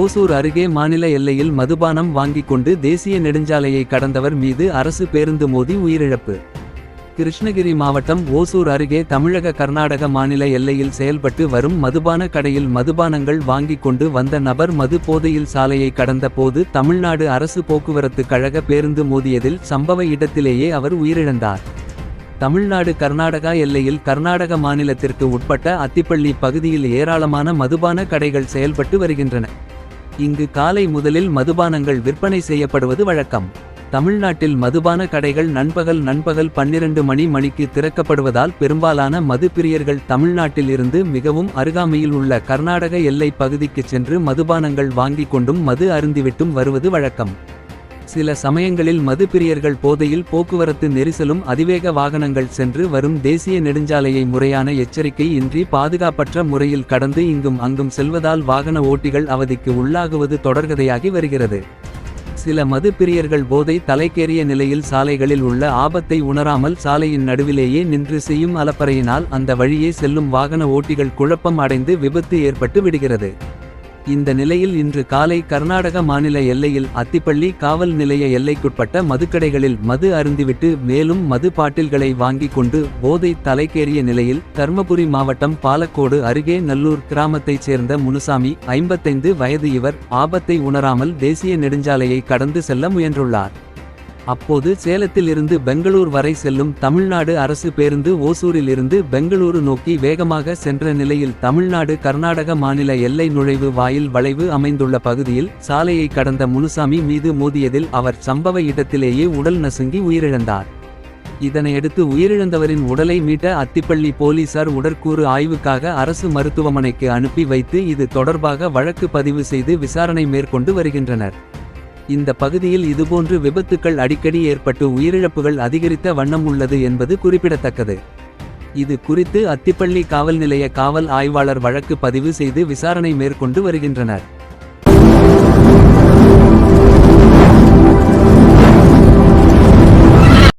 ஓசூர் அருகே மாநில எல்லையில் மதுபானம் வாங்கிக் கொண்டு தேசிய நெடுஞ்சாலையை கடந்தவர் மீது அரசு பேருந்து மோதி உயிரிழப்பு. கிருஷ்ணகிரி மாவட்டம் ஓசூர் அருகே தமிழக கர்நாடக மாநில எல்லையில் செயல்பட்டு வரும் மதுபான கடையில் மதுபானங்கள் வாங்கிக் கொண்டு வந்த நபர் மது போதையில் சாலையை கடந்த போது தமிழ்நாடு அரசு போக்குவரத்து கழக பேருந்து மோதியதில் சம்பவ இடத்திலேயே அவர் உயிரிழந்தார். தமிழ்நாடு கர்நாடகா எல்லையில் கர்நாடக மாநிலத்திற்கு உட்பட்ட அத்திப்பள்ளி பகுதியில் ஏராளமான மதுபான கடைகள் செயல்பட்டு வருகின்றன. இங்கு காலை முதலில் மதுபானங்கள் விற்பனை செய்யப்படுவது வழக்கம். தமிழ்நாட்டில் மதுபான கடைகள் நண்பகல் நண்பகல் பன்னிரண்டு மணி மணிக்கு திறக்கப்படுவதால் பெரும்பாலான மது பிரியர்கள் தமிழ்நாட்டில் இருந்து மிகவும் அருகாமையில் உள்ள கர்நாடக எல்லை பகுதிக்கு சென்று மதுபானங்கள் வாங்கிக் கொண்டும் மது அருந்திவிட்டும் வருவது வழக்கம். சில சமயங்களில் மது பிரியர்கள் போதையில் போக்குவரத்து நெரிசலும் அதிவேக வாகனங்கள் சென்று வரும் தேசிய நெடுஞ்சாலையை முறையான எச்சரிக்கை இன்றி பாதுகாப்பற்ற முறையில் கடந்து இங்கும் அங்கும் செல்வதால் வாகன ஓட்டிகள் அவதிக்கு உள்ளாகுவது தொடர்கதையாகி வருகிறது. சில மது பிரியர்கள் போதை தலைக்கேறிய நிலையில் சாலைகளில் உள்ள ஆபத்தை உணராமல் சாலையின் நடுவிலேயே நின்று செய்யும் அலப்பறையினால் அந்த வழியே செல்லும் வாகன ஓட்டிகள் குழப்பம் அடைந்து விபத்து ஏற்பட்டு விடுகிறது. இந்த நிலையில் இன்று காலை கர்நாடக மாநில எல்லையில் அத்திப்பள்ளி காவல் நிலைய எல்லைக்குட்பட்ட மதுக்கடைகளில் மது அருந்திவிட்டு மேலும் மது பாட்டில்களை வாங்கிக் கொண்டு போதை தலைக்கேறிய நிலையில் தர்மபுரி மாவட்டம் பாலக்கோடு அருகே நல்லூர் கிராமத்தைச் சேர்ந்த முனுசாமி ஐம்பத்தைந்து வயது இவர் ஆபத்தை உணராமல் தேசிய நெடுஞ்சாலையை கடந்து செல்ல முயன்றுள்ளார். அப்போது சேலத்தில் இருந்து பெங்களூர் வரை செல்லும் தமிழ்நாடு அரசு பேருந்து ஓசூரில் இருந்து பெங்களூரு நோக்கி வேகமாக சென்ற நிலையில் தமிழ்நாடு கர்நாடக மாநில எல்லை நுழைவு வாயில் வளைவு அமைந்துள்ள பகுதியில் சாலையை கடந்த முனுசாமி மீது மோதியதில் அவர் சம்பவ இடத்திலேயே உடல் நசுங்கி உயிரிழந்தார். இதனையடுத்து உயிரிழந்தவரின் உடலை மீட்ட அத்திப்பள்ளி போலீசார் உடற்கூறு ஆய்வுக்காக அரசு மருத்துவமனைக்கு அனுப்பி வைத்து இது தொடர்பாக வழக்கு பதிவு செய்து விசாரணை மேற்கொண்டு வருகின்றனர். இந்த பகுதியில் இதுபோன்று விபத்துக்கள் அடிக்கடி ஏற்பட்டு உயிரிழப்புகள் அதிகரித்த வண்ணம் உள்ளது என்பது குறிப்பிடத்தக்கது. இது குறித்து அத்திப்பள்ளி காவல் நிலைய காவல் ஆய்வாளர் வழக்கு பதிவு செய்து விசாரணை மேற்கொண்டு வருகின்றனர்.